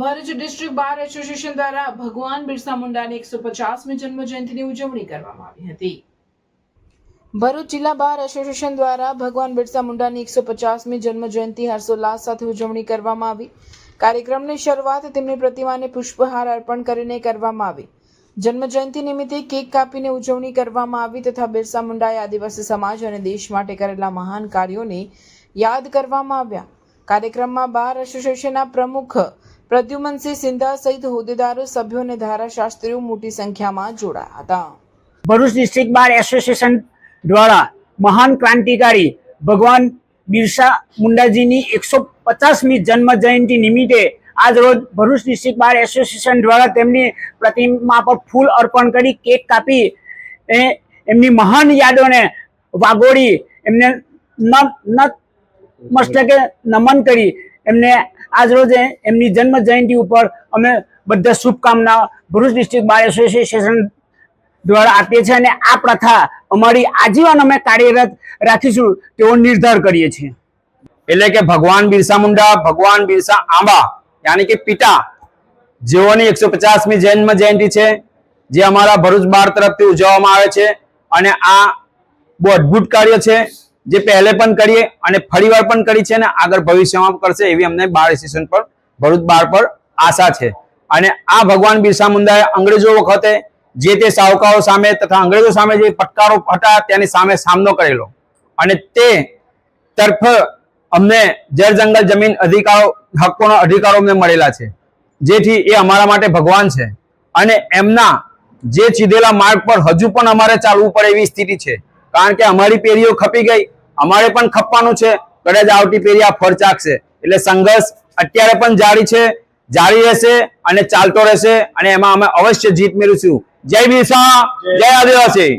Bharuch district bar association દ્વારા ભગવાન બિરસા મુંડાની એકસો પચાસમી જન્મ જયંતિની ઉજવણી કરવામાં આવી હતી. ભરૂચ જિલ્લા બાર એસોસિએશન દ્વારા ભગવાન બિરસા મુંડાની એકસો પચાસમી જન્મ જયંતિ હર્ષોલ્લાસ સાથે ઉજવણી કરવામાં આવી. કાર્યક્રમની શરૂઆત તેમની પ્રતિમાને પુષ્પહાર અર્પણ કરીને કરવામાં આવી. જન્મ જયંતિ નિમિત્તે કેક કાપીને ઉજવણી કરવામાં આવી તથા બિરસા મુંડાએ આદિવાસી સમાજ અને દેશ માટે કરેલા મહાન કાર્યોને યાદ કરવામાં આવ્યા. કાર્યક્રમમાં બાર એસોસિએશનના પ્રમુખ પ્રદ્યુમનસિંહ સિંધા સહિત હોદ્દેદારો, સભ્યો અને ધારાશાસ્ત્રીઓ મોટી સંખ્યામાં જોડાયા હતા. ભરૂચ ડિસ્ટ્રિક્ટ બાર એસોસિએશન દ્વારા મહાન ક્રાંતિકારી ભગવાન બિરસા મુંડાજીની એકસો પચાસમી જન્મ જયંતિ નિમિત્તે આજ રોજ ભરૂચ ડિસ્ટ્રિક્ટ બાર એસોસિએશન દ્વારા તેમની પ્રતિમા પર ફૂલ અર્પણ કરી કેક કાપી એમની મહાન યાદોને વાગોળી એમને ન મસ્તકે નમન કરી. એમને આજ રોજે એમની જન્મ જયંતિ ઉપર અમે બધા શુભકામના ભરૂચ ડિસ્ટ્રિક્ટ બાર એસોસિએશન દ્વારા આપીએ છીએ અને આ પ્રથા અમારી આજીવન અમે કાર્યરત રાખીશું તેવો નિર્ધાર કરીએ છીએ. એટલે કે ભગવાન બિરસા મુંડા, ભગવાન બિરસા આંબા, યાની કે પિતા, જેઓની એકસો પચાસમી જન્મ જયંતિ છે, જે અમારા ભરૂચ બાર તરફથી ઉજવવામાં આવે છે અને આ બહુ અદ્ભુત કાર્ય છે. જે પહેલે પણ કરીએ અને ફરીવાર પણ કરી છે અને આગળ ભવિષ્યમાં કરશે એવી અમને બાર એસોસિએશન પર, ભરૂચ બાર પર આશા છે. અને આ ભગવાન બિરસા મુંડાએ અંગ્રેજો વખતે જે તે સાહુકારો સામે તથા અંગ્રેજો સામે જે પટકારો હતા તેની સામે સામનો કરેલો. અને તે તરફ અમને જળ જંગલ જમીન અધિકારો હકોના અધિકારો અમને મળેલા છે. જેથી એ અમારા માટે ભગવાન છે. અને એમના જે ચીધેલા માર્ગ પર હજુ પણ અમારે ચાલવું પડે એવી સ્થિતિ છે. કારણ કે અમારી પેઢીઓ ખપી ગઈ. અમારે પણ ખપવાનું છે. કદાચ આવતી પેઢી આ ફરચાકશે એટલે સંઘર્ષ અત્યારે પણ જારી છે. જારી રહેશે અને ચાલતો રહેશે. અને એમાં અમે અવશ્ય જીત મેળવીશું. જય બિરસા. જય આદિવાસી.